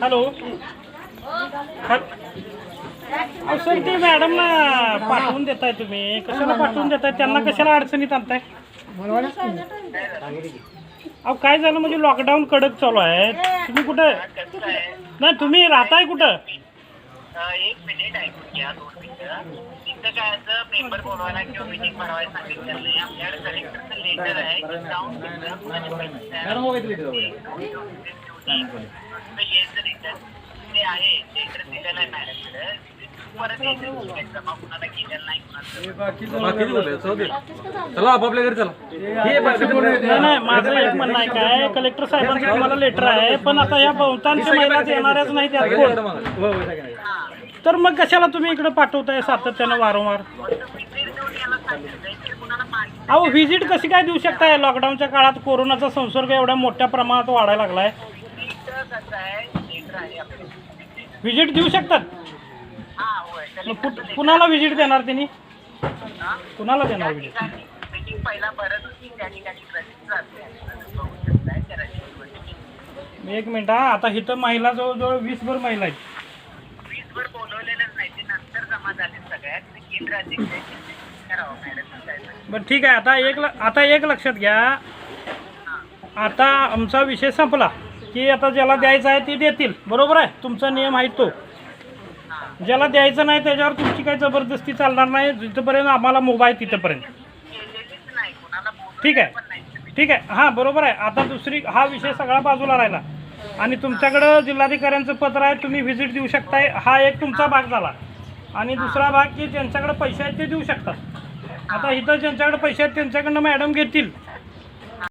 Hello. असं sir ते मॅडमला पाठवून देताय तुम्ही. कशाला पाठवून देताय? त्यांना कशाला अडचणीत आणताय? अहो काय झालं? म्हणजे लॉकडाऊन कडक चालू आहे. तुम्ही कुठं? नाही तुम्ही राहताय कुठं? एक मिनिट ऐकून काय असं बोलवायला किंवा मिटिंग भरवायला सांगितलेलं नाही. आपल्याकडे कलेक्टरचं लेटर आहे जाऊन. ते आहे लेटर दिलेलं आहे मॅडमकडे. परत यायचं जमा कुणाला केलेलं नाही चला आपापल्या घरी चला. हे नाही माझं एक म्हणणं आहे काय कलेक्टर साहेबांचं तुम्हाला लेटर आहे पण आता या बहुतांश महिला येणारच नाही त्यात कोण? तर मग कशाला तुम्ही इकडे पाठवताय सातत्यानं वारंवार? अहो व्हिजिट कशी काय देऊ शकताय लॉकडाऊनच्या काळात? कोरोनाचा संसर्ग एवढ्या मोठ्या प्रमाणात वाढायला लागलाय. आहे व्हिजिट देऊ शकतात? मग कुठ- कुणाला व्हिजिट देणार त्यांनी कुणाला देणार व्हिजिट पहिला त्या ठिकाणी असते बघू शकताय त्या एक मिनिट हा आता इथं महिला जवळजवळ वीसभर महिला आहेत वीसभर बोलवलेलंच नाही ते नंतर जमा झाले सगळ्यात ते केंद्र अध्यक्ष आहे, ते करावं मॅडम साहेब बरं ठीक आहे. आता एक ल- आता एक लक्षात घ्या. आता आमचा विषय संपला. की आता ज्याला द्यायचं आहे ते देतील. बरोबर आहे? तुमचा नियम आहे तो. ज्याला द्यायचं नाही त्याच्यावर तुमची काही जबरदस्ती चालणार नाही. जिथपर्यंत आम्हाला मोबाईल तिथपर्यंत. ठीक आहे? ठीक आहे. हां बरोबर आहे. आता दुसरी हा विषय सगळा बाजूला राहिला. आणि तुमच्याकडं जिल्हाधिकाऱ्यांचं पत्र आहे तुम्ही व्हिजिट देऊ शकताय. हा एक तुमचा भाग झाला. आणि दुसरा भाग की ज्यांच्याकडे पैसे आहेत ते देऊ शकतात. आता इथं ज्यांच्याकडे पैसे आहेत त्यांच्याकडनं मॅडम घेतील.